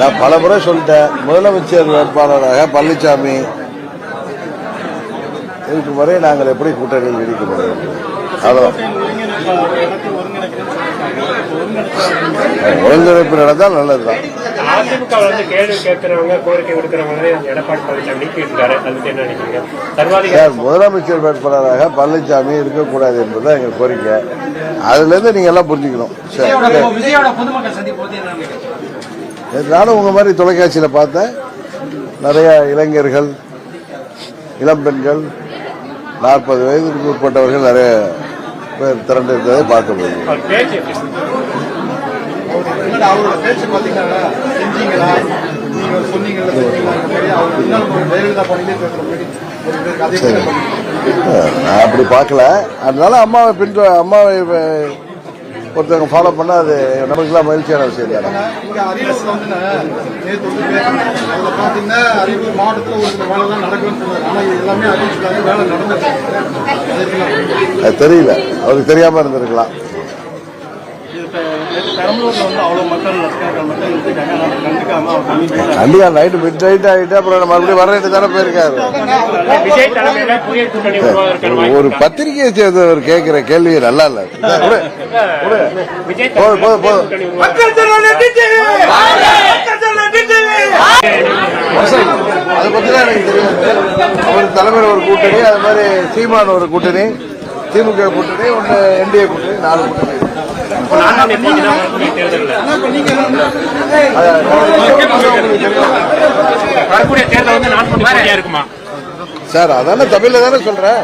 நான் பல முறை சொல்லிட்டேன் முதலமைச்சர் வேட்பாளராக பழனிசாமி இருக்கும் வரை நாங்கள் எப்படி கூட்டணியில் விதிக்கப்படுகிறோம் முடியும் அவ்வளோ ஒருங்கிணைப்பு நடந்தால் நல்லதுதான். அதிமுக வந்து கேள்வி கேட்கிறவங்க கோரிக்கை விடுக்கிறவங்க எடப்பாடி பழனிசாமி அதுக்கு என்ன நினைக்கிறீங்க? முதலமைச்சர் வேட்பாளராக பழனிசாமி இருக்கக்கூடாது என்பதுதான் எங்கள் கோரிக்கை. அதுல இருந்து நீங்க எல்லாம் புரிஞ்சுக்கணும். சரி சரி. விஜயோட பொதுமக்கள் சந்திப்பு வந்து என்ன நினைக்கிறீங்க? நேத்து நானும் உங்க மாதிரி தொலைக்காட்சியில பார்த்தேன். நிறைய இளைஞர்கள் இளம் பெண்கள் நாற்பது வயதுக்கு உட்பட்டவர்கள் நிறைய திரண்டு இருந்ததை பார்க்க முடியும். நான் அப்படி பார்க்கல. அதனால அம்மாவை பின் அம்மாவை ஒருத்தவங்க ஃபாலோ பண்ணா அது நமக்குலாம் மகிழ்ச்சியான விஷயம் தானே. அது தெரியல. அவருக்கு தெரியாம இருந்திருக்கலாம். கண்டிப்பா நைட்டு மிட் நைட் ஆகிட்டு அப்புறம் மறுபடியும் வர்றேன் தானே போயிருக்காரு. ஒரு? பத்திரிகையை சேர்ந்தவர் கேட்கிற கேள்வி நல்லா இல்ல. போதும், தலைமையில போதும், போதும். அதை பத்திலாம் எனக்கு தெரியாது அவர் தலைமையில் ஒரு கூட்டணி அது மாதிரி சீமான் ஒரு கூட்டணி திமுக கூட்டணி ஒன்று என்டிஏ கூட்டணி நாலு கூட்டணி. தான் வரக்கூடிய தேர்தல் வந்து இருக்குமா? சார் அதானே தமிழ்ல தானே சொல்றேன்.